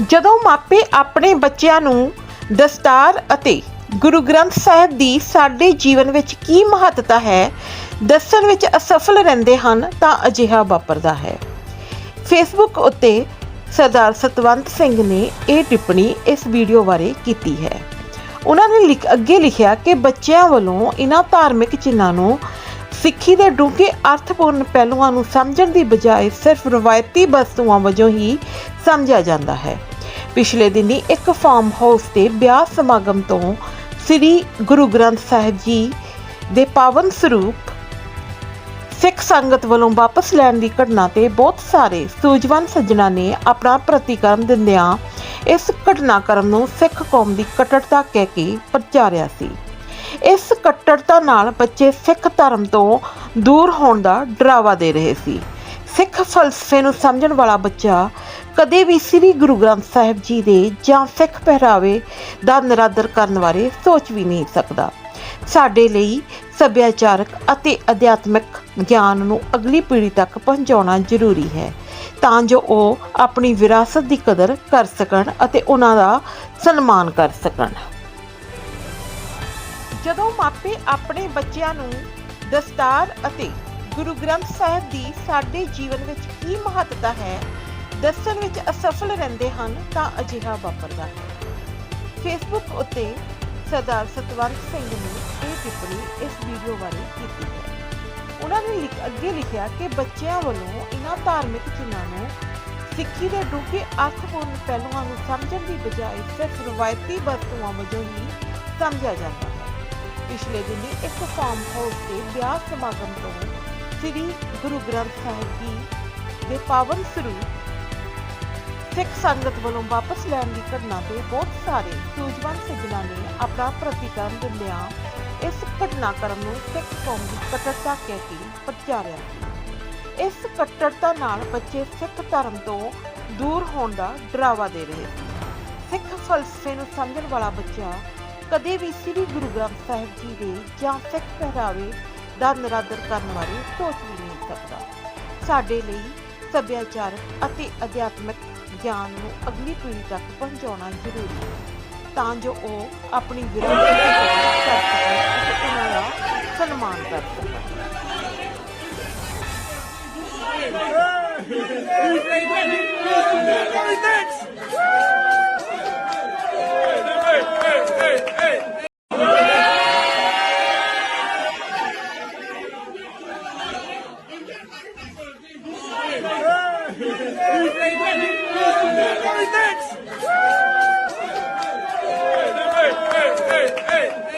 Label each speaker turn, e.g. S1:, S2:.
S1: ਜਦੋਂ ਮਾਪੇ ਆਪਣੇ ਬੱਚਿਆਂ ਨੂੰ ਦਸਤਾਰ ਅਤੇ ਗੁਰੂ ਗ੍ਰੰਥ ਸਾਹਿਬ ਦੀ ਸਾਡੇ ਜੀਵਨ ਵਿੱਚ ਕੀ ਮਹੱਤਤਾ ਹੈ ਦੱਸਣ ਵਿੱਚ ਅਸਫਲ ਰਹਿੰਦੇ ਹਨ ਤਾਂ ਅਜਿਹਾ ਵਾਪਰਦਾ ਹੈ। ਫੇਸਬੁੱਕ ਉੱਤੇ ਸਰਦਾਰ ਸਤਵੰਤ ਸਿੰਘ ਨੇ ਇਹ ਟਿੱਪਣੀ ਇਸ ਵੀਡੀਓ ਬਾਰੇ ਕੀਤੀ ਹੈ। ਉਹਨਾਂ ਨੇ ਲਿਖ, ਅੱਗੇ ਲਿਖਿਆ ਕਿ ਬੱਚਿਆਂ ਵੱਲੋਂ ਇਹਨਾਂ ਧਾਰਮਿਕ ਚਿੰਨ੍ਹਾਂ ਨੂੰ ਸਿੱਖੀ ਦੇ ਡੂੰਘੇ ਅਰਥਪੂਰਨ ਪਹਿਲੂਆਂ ਨੂੰ ਸਮਝਣ ਦੀ ਬਜਾਏ ਸਿਰਫ ਰਵਾਇਤੀ ਵਸਤੂਆਂ ਵਜੋਂ ਹੀ ਸਮਝਿਆ ਜਾਂਦਾ ਹੈ। ਪਿਛਲੇ ਦਿਨੀ ਇੱਕ ਫਾਰਮ ਹਾਊਸ ਤੇ ਵਿਆਹ ਸਮਾਗਮ ਤੋਂ ਸ੍ਰੀ ਗੁਰੂ ਗ੍ਰੰਥ ਸਾਹਿਬ ਜੀ ਦੇ ਪਾਵਨ ਸਰੂਪ ਸਿੱਖ ਸੰਗਤ ਵੱਲੋਂ ਵਾਪਸ ਲੈਣ ਦੀ ਘਟਨਾ ਤੇ ਬਹੁਤ ਸਾਰੇ ਸੂਝਵਾਨ ਸੱਜਣਾ ਨੇ ਆਪਣਾ ਪ੍ਰਤੀਕਰਮ ਦਿੰਦਿਆਂ ਇਸ ਘਟਨਾਕ੍ਰਮ ਨੂੰ ਸਿੱਖ ਕੌਮ ਦੀ ਕਟੜਤਾ ਕਹਿ ਕੇ ਪ੍ਰਚਾਰਿਆ ਸੀ। ਇਸ ਕੱਟੜਤਾ ਨਾਲ ਬੱਚੇ ਸਿੱਖ ਧਰਮ ਤੋਂ ਦੂਰ ਹੋਣ ਦਾ ਡਰਾਵਾ ਦੇ ਰਹੇ ਸੀ। ਸਿੱਖ ਫਲਸਫੇ ਨੂੰ ਸਮਝਣ ਵਾਲਾ ਬੱਚਾ ਕਦੇ ਵੀ ਸ੍ਰੀ ਗੁਰੂ ਗ੍ਰੰਥ ਸਾਹਿਬ ਜੀ ਦੇ ਜਾਂ ਸਿੱਖ ਪਹਿਰਾਵੇ ਦਾ ਨਿਰਾਦਰ ਕਰਨ ਬਾਰੇ ਸੋਚ ਵੀ ਨਹੀਂ ਸਕਦਾ। ਸਾਡੇ ਲਈ ਸੱਭਿਆਚਾਰਕ ਅਤੇ ਅਧਿਆਤਮਿਕ ਗਿਆਨ ਨੂੰ ਅਗਲੀ ਪੀੜ੍ਹੀ ਤੱਕ ਪਹੁੰਚਾਉਣਾ ਜ਼ਰੂਰੀ ਹੈ, ਤਾਂ ਜੋ ਉਹ ਆਪਣੀ ਵਿਰਾਸਤ ਦੀ ਕਦਰ ਕਰ ਸਕਣ ਅਤੇ ਉਹਨਾਂ ਦਾ ਸਨਮਾਨ ਕਰ ਸਕਣ। ਜਦੋਂ ਮਾਪੇ ਆਪਣੇ ਬੱਚਿਆਂ ਨੂੰ ਦਸਤਾਰ ਅਤੇ ਗੁਰੂ ਗ੍ਰੰਥ ਸਾਹਿਬ ਦੀ ਸਾਡੇ ਜੀਵਨ ਵਿੱਚ ਕੀ ਮਹੱਤਤਾ ਹੈ, ਦੱਸਣ ਵਿੱਚ ਅਸਫਲ ਰਹਿੰਦੇ ਹਨ ਤਾਂ ਅਜਿਹਾ ਵਾਪਰਦਾ ਹੈ। ਫੇਸਬੁੱਕ ਉੱਤੇ ਸਰਦਾਰ ਸਤਵੰਤ ਸਿੰਘ ਨੇ ਇਹ ਟਿੱਪਣੀ ਇਸ ਵੀਡੀਓ ਬਾਰੇ ਕੀਤੀ ਹੈ। ਉਹਨਾਂ ਨੇ ਲਿਖ, ਅੱਗੇ ਲਿਖਿਆ ਕਿ ਬੱਚਿਆਂ ਵੱਲੋਂ ਇਹਨਾਂ ਧਾਰਮਿਕ ਚਿੰਨ੍ਹਾਂ ਨੂੰ ਸਿੱਖੀ ਦੇ ਡੂੰਘੇ ਅਰਥਪੂਰਨ ਪਹਿਲੂਆਂ ਨੂੰ ਸਮਝਣ ਦੀ ਬਜਾਏ ਸਿਰਫ ਰਵਾਇਤੀ ਵਸਤੂਆਂ ਵਜੋਂ ਹੀ ਸਮਝਿਆ ਜਾਂਦਾ ਪਿਛਲੇ ਦਿਨੀ ਇੱਕ ਫਾਰਮ ਹਾਊਸ ਤੇ ਵਿਆਹ ਸਮਾਗਮ ਤੋਂ ਸ੍ਰੀ ਗੁਰੂ ਗ੍ਰੰਥ ਸਾਹਿਬ ਜੀ ਦੇ ਪਾਵਨ ਸਰੂਪ ਸਿੱਖ ਸੰਗਤ ਵੱਲੋਂ ਵਾਪਸ ਲੈਣ ਦੀ ਘਟਨਾ ਤੇ ਬਹੁਤ ਸਾਰੇ ਸੂਝਵਾਨ ਸੱਜਣਾ ਨੇ ਆਪਣਾ ਪ੍ਰਤੀਕਰਮ ਦਿੰਦਿਆਂ ਇਸ ਘਟਨਾਕ੍ਰਮ ਨੂੰ ਸਿੱਖ ਕੌਮ ਦੀ ਕੱਟੜਤਾ ਕਹਿ ਕੇ ਪ੍ਰਚਾਰਿਆ। ਇਸ ਕੱਟੜਤਾ ਨਾਲ ਬੱਚੇ ਸਿੱਖ ਧਰਮ ਤੋਂ ਦੂਰ ਹੋਣ ਦਾ ਡਰਾਵਾ ਦੇ ਰਹੇ। ਸਿੱਖ ਫਲਸਫੇ ਨੂੰ ਸਮਝਣ ਵਾਲਾ ਬੱਚਾ ਕਦੇ ਵੀ ਸ੍ਰੀ ਗੁਰੂ ਗ੍ਰੰਥ ਸਾਹਿਬ ਜੀ ਦੇ ਜਾਂ ਸਿੱਖ ਪਹਿਰਾਵੇ ਦਾ ਨਿਰਾਦਰ ਕਰਨ ਬਾਰੇ ਸੋਚ ਵੀ ਨਹੀਂ ਸਕਦਾ ਸਾਡੇ ਲਈ ਸੱਭਿਆਚਾਰਕ ਅਤੇ ਅਧਿਆਤਮਿਕ ਗਿਆਨ ਨੂੰ ਅਗਲੀ ਪੀੜ੍ਹੀ ਤੱਕ ਪਹੁੰਚਾਉਣਾ ਜ਼ਰੂਰੀ ਹੈ ਤਾਂ ਜੋ ਉਹ ਆਪਣੀ ਵਿਰਾਸਤ ਦੀ ਕਦਰ ਕਰ ਸਕਣ ਅਤੇ ਉਹਨਾਂ ਦਾ ਸਨਮਾਨ ਕਰ ਸਕਣ
S2: He thinks.